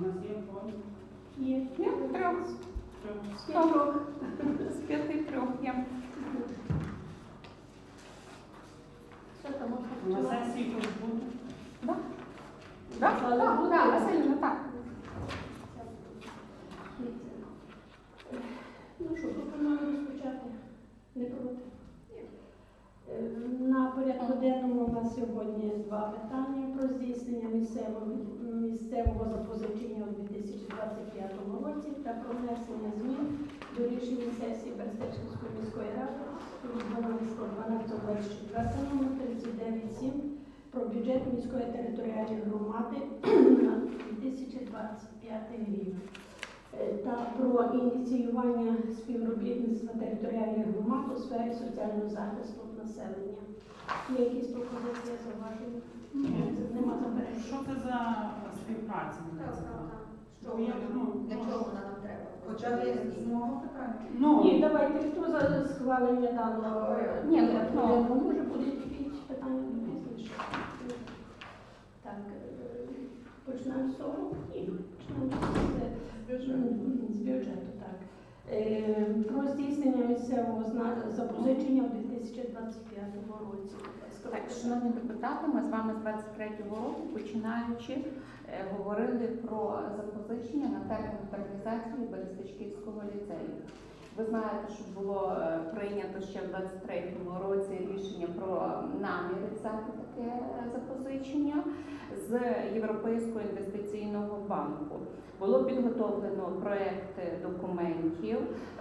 У нас є фонд. Є. Є трьох. Що? З п'ятьох. З п'яти трьох є. Все там можна На сесії буде. Так. Ну що, пропоную розпочати. Не проти? Порядку денному у нас сьогодні два питання про здійснення місцевого, місцевого запозичення у 2025 році та про внесення змін до рішення сесії Берестечківської міської ради від 12.12.24 номер 39.7 про бюджет міської територіальної громади на 2025 рік та про ініціювання співробітництва територіальних громад у сфері соціального захисту населення. Є якісь пропозиції, зауваження? Нема заперечень. Що це за співпраця? Так, так, так. Що Ну, я, вона ну, Для ну, чого вона нам треба? Хоча б з мого питання. Ну, Ні, давайте, хто за схвалення даного е, Ні, ну, ну. може буде якісь питання пізніше. Так, е, почнемо з того? Ні, почнемо з, з бюджету, так. Е, Про здійснення місцевого запозичення у 2025 році. Так, шановні депутати, ми з вами з 23-го року, починаючи, е, говорили про запозичення на термін модернізації Берестичківського ліцею. Ви знаєте, що було е, прийнято ще в 23-му році рішення про наміри взяти таке е, запозичення з Європейського інвестиційного банку. Було підготовлено проект документів.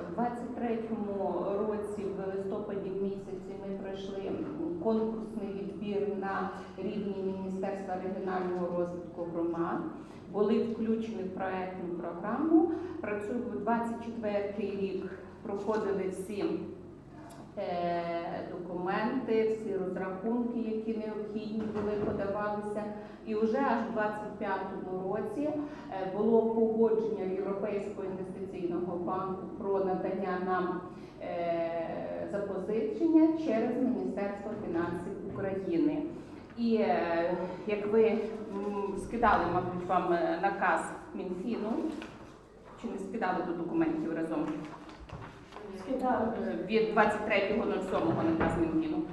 В 23-му році, в листопаді місяці, ми пройшли конкурсний відбір на рівні Міністерства регіонального розвитку громад. Були включені в проектну програму. Працюю 24-й рік проходили всі е, документи, всі розрахунки, які необхідні були, подавалися. І вже аж в 25-му році е, було погодження Європейського інвестиційного банку про надання нам е, запозичення через Міністерство фінансів України. І як ви скидали, мабуть, вам наказ Мінфіну, чи не скидали до документів разом? Скидали. від 23.07 наказ Мінфіну.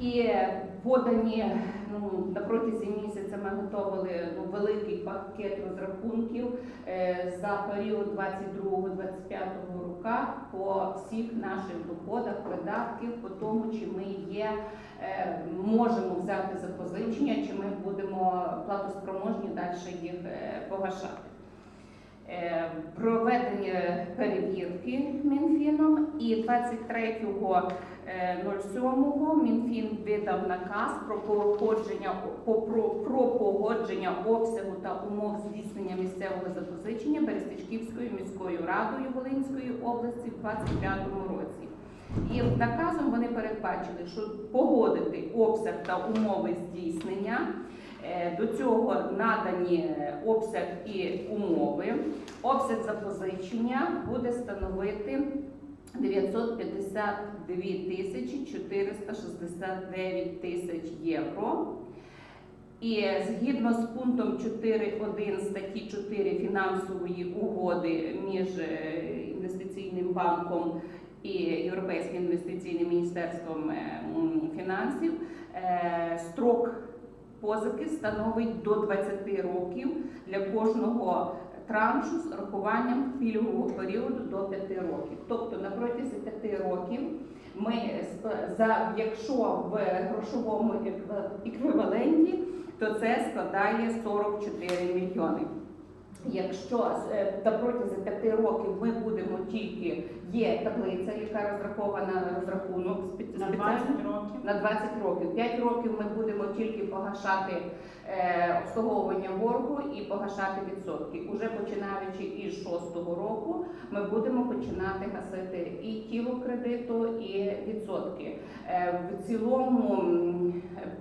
І е, подані ну, на протязі місяця ми готували ну, великий пакет розрахунків е, за період 22-25 року по всіх наших доходах, видатків, по тому, чи ми є, е, можемо взяти запозичення, чи ми будемо платоспроможні далі їх е, погашати. Е, Проведені перевірки Мінфіном і 23.07 Мінфін видав наказ про погодження по- про, про погодження обсягу та умов здійснення місцевого запозичення Берестичківською міською радою Волинської області в 2025 році. І наказом вони передбачили, що погодити обсяг та умови здійснення. Е, До цього надані е, обсяг і умови. Обсяг запозичення буде становити 952 тисячі 469 тисяч євро. І згідно з пунктом 4.1 статті 4 фінансової угоди між е, інвестиційним банком і Європейським інвестиційним міністерством е, фінансів, е, строк позики становить до 20 років для кожного траншу з рахуванням пільгового періоду до 5 років. Тобто на протязі 5 років ми за якщо в грошовому екві- еквіваленті, то це складає 44 мільйони. Якщо е, протязі 5 років ми будемо тільки є таблиця, яка розрахована на розрахунок на спеціально- 20 років. на 20 років. 5 років ми будемо тільки погашати е, обслуговування боргу і погашати відсотки. Уже починаючи із 6-го року, ми будемо починати гасити і тіло кредиту, і відсотки. Е, в цілому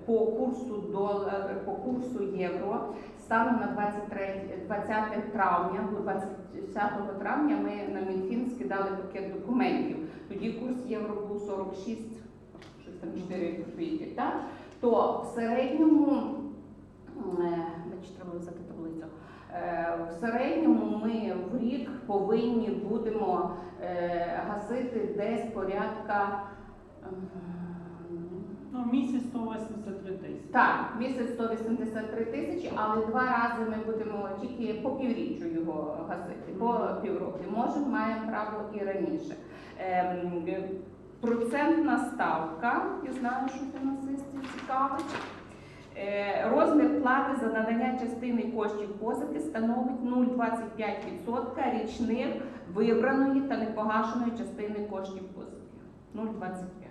по курсу долар, по курсу євро станом на 23, 20 травня, до 20 травня ми на Мінфін скидали пакет документів. Тоді курс євро був 46, щось там 4 копійки, так? То в середньому, е, треба взяти таблицю, е, в середньому ми в рік повинні будемо е, гасити десь порядка. Ну, місяць 183 тисячі. Так, місяць 183 тисячі, але два рази ми будемо тільки по півріччю його гасити, по півроку. Може, маємо право і раніше. Ем, процентна ставка, я знаю, що фінансистів цікавить. Е, Розмір плати за надання частини коштів позики становить 0,25% річних вибраної та непогашеної частини коштів позики. 0,25%.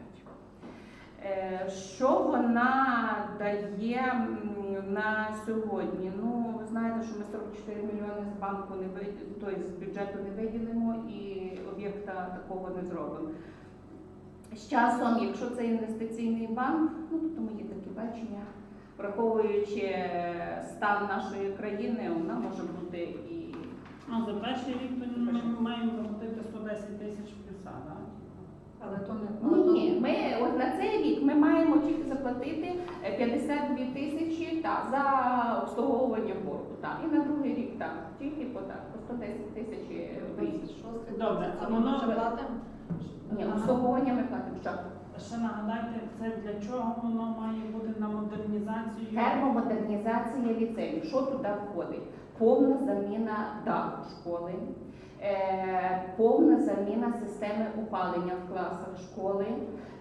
Е, Що вона дає на сьогодні? Ну, ви знаєте, що ми 44 мільйони з банку не виділимо, тобто з бюджету не виділимо і об'єкта такого не зробимо. З часом, якщо це інвестиційний банк, ну то мої такі бачення, враховуючи е, стан нашої країни, вона може бути і А за перший рік ми маємо заплатити 110 тисяч плюса, так? Але то не але то- Ні, ми от на цей рік ми маємо тільки заплатити е, 52 тисячі та за обслуговування боргу. Так. І на другий рік так, тільки по так, по 110 тисяч в рік. Добре, а воно- вже платимо? Ні, обслуговування ми платимо що? Ще нагадайте, це для чого воно має бути на модернізацію? Термомодернізація ліцею. Що туди входить? Повна заміна даху школи, е, повна заміна системи опалення в класах школи,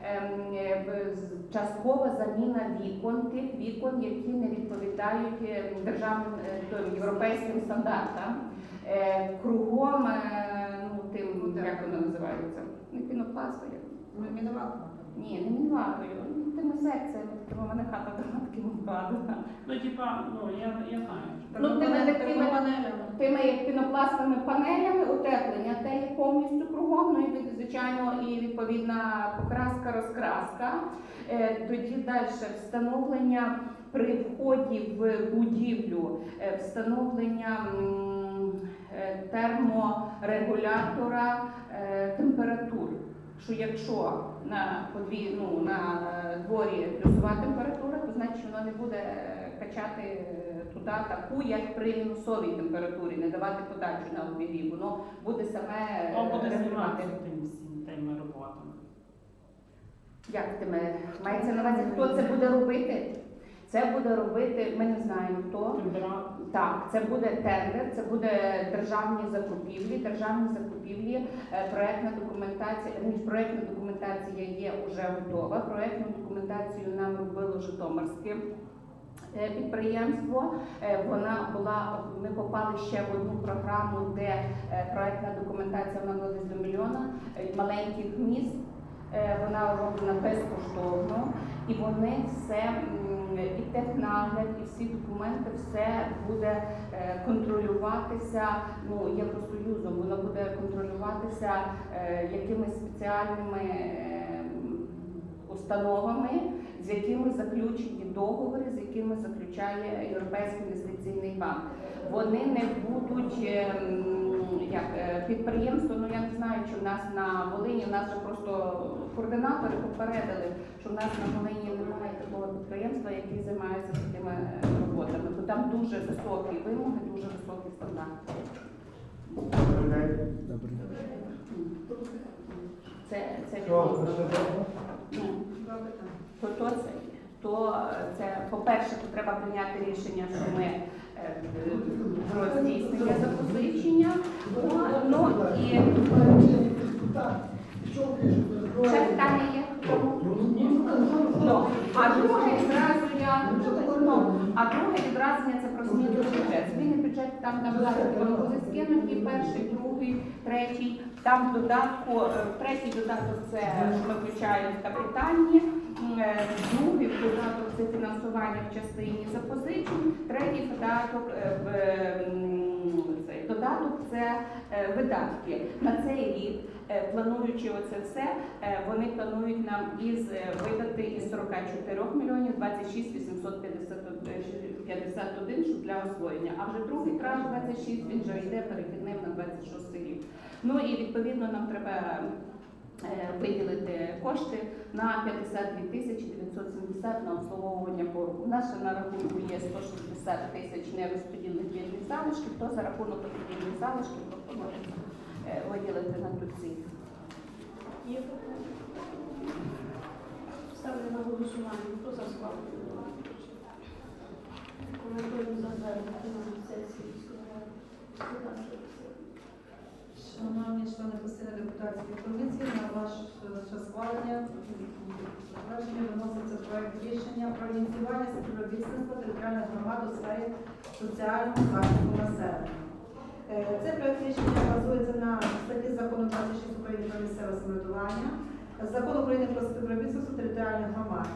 ем, е, часткова заміна вікон, тих вікон, які не відповідають е, державним е, європейським стандартам. Е, Кругом е, ну, тим, як воно називається? Не пінопластою. Ми мінувати. Ні, не мінватою. Ну, Тими секціями, такими в мене хата дома такими вкладена. Ну, типа, ну я, я знаю. Ну, ти мене такими- панелями. Тими пінопластовими панелями утеплення, те є повністю кругом, ну і звичайно, і відповідна покраска, розкраска. Е, Тоді далі встановлення при вході в будівлю, е, встановлення е, терморегулятора е, температур. Що якщо на подві, ну, на е, дворі плюсова температура, то значить воно не буде е, качати е, туди таку, як при мінусовій температурі, не давати подачу на обігрів. Воно буде саме буде займатися тим всім тими роботами? Як ти мене мається на увазі, хто це буде робити? Це буде робити, ми не знаємо хто. Температура. Так, це буде тендер, це буде державні закупівлі. Державні закупівлі, е, проектна документація, ніж проектна документація є вже готова. Проектну документацію нам робило Житомирське е, підприємство. Е, Вона була, ми попали ще в одну програму, де е, проектна документація вона до мільйона е, маленьких міст. Е, Вона роблена безкоштовно, і вони все і технагляд, і всі документи, все буде е, контролюватися ну Євросоюзом. Воно буде контролюватися е, якимись спеціальними установами, з якими заключені договори, з якими заключає Європейський інвестиційний банк. Вони не будуть е, м, як е, підприємство. Ну я не знаю, чи в нас на Волині в нас же просто координатори попередили, що в нас на Волині немає такого підприємства, який займається такими е, роботами. Бо там дуже високі вимоги, дуже високі стандарти. Це це це ще Ну, то, то це. То е, це, по-перше, то треба прийняти рішення, що ми про здійснення запозичення. Ну і ще питання є. Ну, а друге відразу ну, а друге відразення це про зміни бюджет. Зміни бюджет там на воно були скинуті, перший, другий, третій. Там в додатку, е, третій додаток це ми включаємо капітальні, е, другий додаток це фінансування в частині запозичень, третій додаток е, в додаток це видатки. На цей рік, плануючи оце все, вони планують нам із видати із 44 мільйонів 26 851, щоб для освоєння. А вже другий транш 26, він вже йде перехідним на 26 рік. Ну і відповідно нам треба е, виділити кошти на 52 тисячі 970 на обслуговування боргу. У нас на рахунку є 160 тисяч нерозподільних вільних залишків, то за рахунок вільних залишків пропонується е, виділити на ту питання? Ставлю на голосування. Хто за схвалення? Шановні члени постійної депутатської комісії, на ваше схвалення затвердження виноситься проект рішення про ініціювання співробітництва територіальних громад у сфері соціального захисту населення. Е, Цей проект рішення базується на статті закону 26 України про місцеве самоврядування, закон України про співробітництво територіальних громад.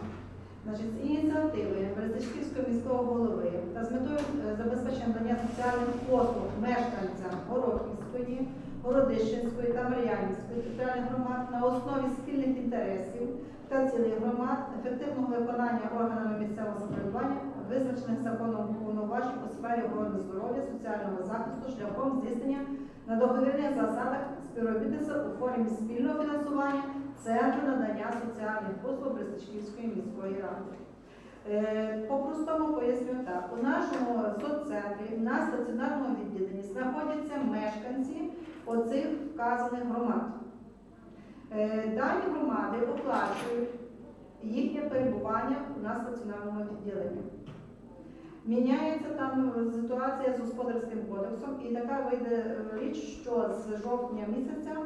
Значить, з ініціативи Березичківського міського голови та з метою е, забезпечення надання соціальних послуг мешканцям Горохівської, Городищенської та Мар'янівської територіальних громад на основі спільних інтересів та цілей громад, ефективного виконання органами місцевого самоврядування, визначених законом повноважень у сфері охорони здоров'я, соціального захисту шляхом здійснення на договірних засадах співробітництва у формі спільного фінансування Центру надання соціальних послуг Брестичківської міської ради. Е, По-простому поясню так. У нашому соццентрі на стаціонарному відділенні знаходяться мешканці оцих вказаних громад. Е, Дані громади оплачують їхнє перебування на стаціонарному відділенні. Міняється там ситуація з господарським кодексом, і така вийде е, річ, що з жовтня місяця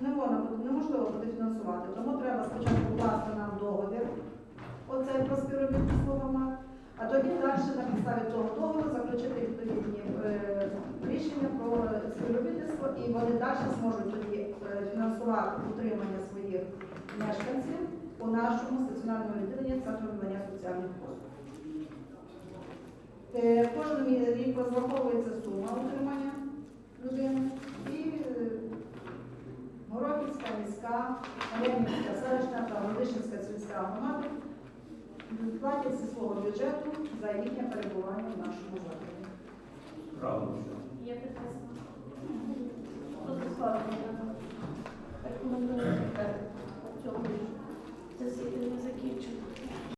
неможливо буде фінансувати. Тому треба спочатку вкласти нам договір, оцей про співробітництво громад, а тоді далі на підставі того договору заключити відповідні е, рішення про співробітництво, і вони далі зможуть тоді е, фінансувати утримання своїх мешканців у нашому стаціонарному відділенні Центру надання соціальних послуг. Е, Кожен рік розраховується сума утримання та Рівненська селищна та Велишинська сільська громада платять зі свого бюджету за їхнє перебування в нашому закладі. Правильно. Є підписано. Рекомендую е, цього засідання закінчено.